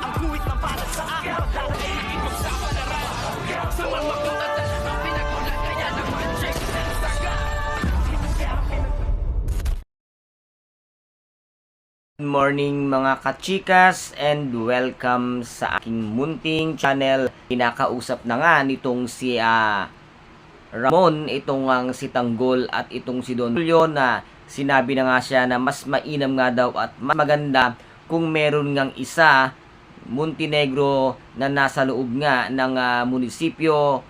Ang guhit ng para sa akin Pagdadaig ipagsapalaran Sa mga katatan Ang na Good morning mga kachikas and welcome sa aking munting channel. Kinakausap na nga nitong si ah, Ramon, itong ang si Tanggol at itong si Don Julio na sinabi na nga siya na mas mainam nga daw at maganda kung meron ngang isa Montenegro na nasa loob nga ng ah, munisipyo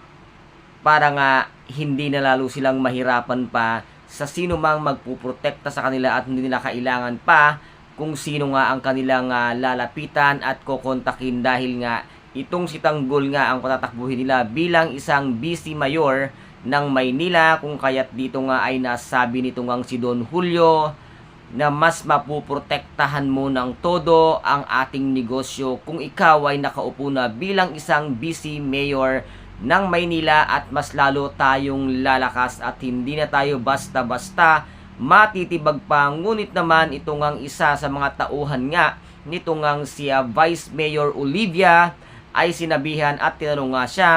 para nga hindi na lalo silang mahirapan pa sa sino mang magpuprotekta sa kanila at hindi nila kailangan pa kung sino nga ang kanilang ah, lalapitan at kokontakin dahil nga itong si Tanggol nga ang patatakbuhin nila bilang isang vice mayor ng Maynila kung kaya't dito nga ay nasabi nito ngang si Don Julio na mas mapuprotektahan mo ng todo ang ating negosyo kung ikaw ay nakaupo na bilang isang vice mayor ng Maynila at mas lalo tayong lalakas at hindi na tayo basta-basta matitibag pa. Ngunit naman ito ngang isa sa mga tauhan nga nito ngang si Vice Mayor Olivia ay sinabihan at tinanong nga siya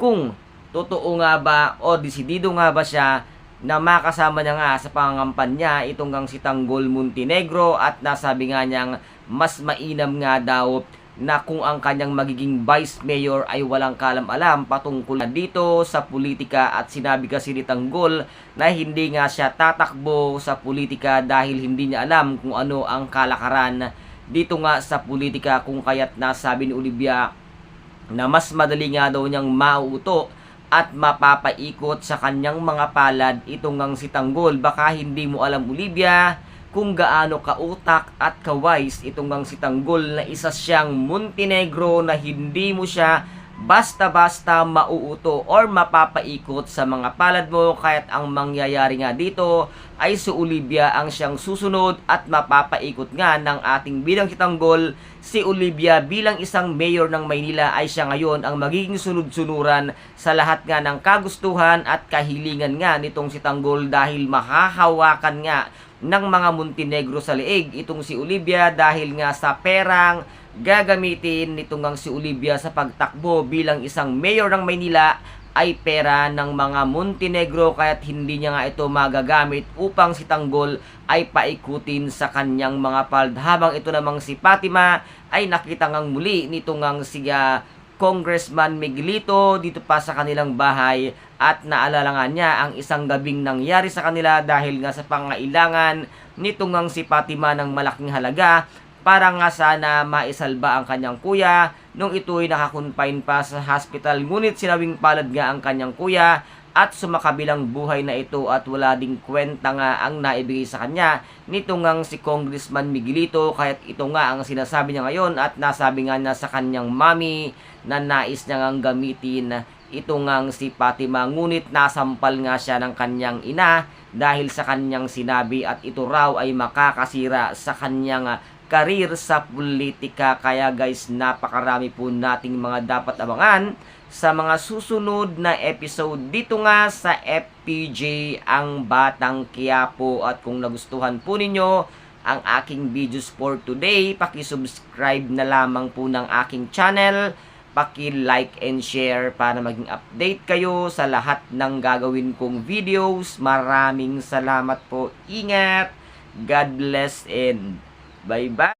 kung totoo nga ba o desidido nga ba siya na makasama niya nga sa pangangampanya itong ngang si Tanggol Montenegro at nasabi nga niyang mas mainam nga daw na kung ang kanyang magiging vice mayor ay walang kalam-alam patungkol na dito sa politika at sinabi kasi ni Tanggol na hindi nga siya tatakbo sa politika dahil hindi niya alam kung ano ang kalakaran dito nga sa politika kung kaya't nasabi ni Olivia na mas madali nga daw niyang mauuto at mapapaikot sa kanyang mga palad itong ngang si Tanggol. Baka hindi mo alam Olivia kung gaano kautak at kawise itong ngang si Tanggol na isa siyang Montenegro na hindi mo siya basta-basta mauuto or mapapaikot sa mga palad mo. Kahit ang mangyayari nga dito ay si Olivia ang siyang susunod at mapapaikot nga ng ating bilang si Tanggol si Olivia bilang isang mayor ng Maynila ay siya ngayon ang magiging sunod-sunuran sa lahat nga ng kagustuhan at kahilingan nga nitong si Tanggol dahil mahahawakan nga ng mga Montenegro sa leeg itong si Olivia dahil nga sa perang gagamitin nitong si Olivia sa pagtakbo bilang isang mayor ng Maynila ay pera ng mga Montenegro kaya't hindi niya nga ito magagamit upang si Tanggol ay paikutin sa kanyang mga pald. Habang ito namang si Fatima ay nakita ngang muli nitong ngang si ah, Congressman Miguelito dito pa sa kanilang bahay at naalala nga niya ang isang gabing nangyari sa kanila dahil nga sa pangailangan nitong ngang si Fatima ng malaking halaga para nga sana maisalba ang kanyang kuya nung ito'y nakakonfine pa sa hospital. Ngunit sinawing palad nga ang kanyang kuya at sumakabilang buhay na ito at wala ding kwenta nga ang naibigay sa kanya nito ngang si Congressman Miguelito. Kahit ito nga ang sinasabi niya ngayon at nasabi nga niya sa kanyang mami na nais niya ngang gamitin. Ito ngang si Fatima. Ngunit nasampal nga siya ng kanyang ina dahil sa kanyang sinabi at ito raw ay makakasira sa kanyang karir sa politika. Kaya guys, napakarami po nating mga dapat abangan sa mga susunod na episode dito nga sa FPJ ang Batang Quiapo. At kung nagustuhan po ninyo ang aking videos for today, paki-subscribe na lamang po ng aking channel paki-like and share para maging update kayo sa lahat ng gagawin kong videos. Maraming salamat po. Ingat. God bless and Bye-bye.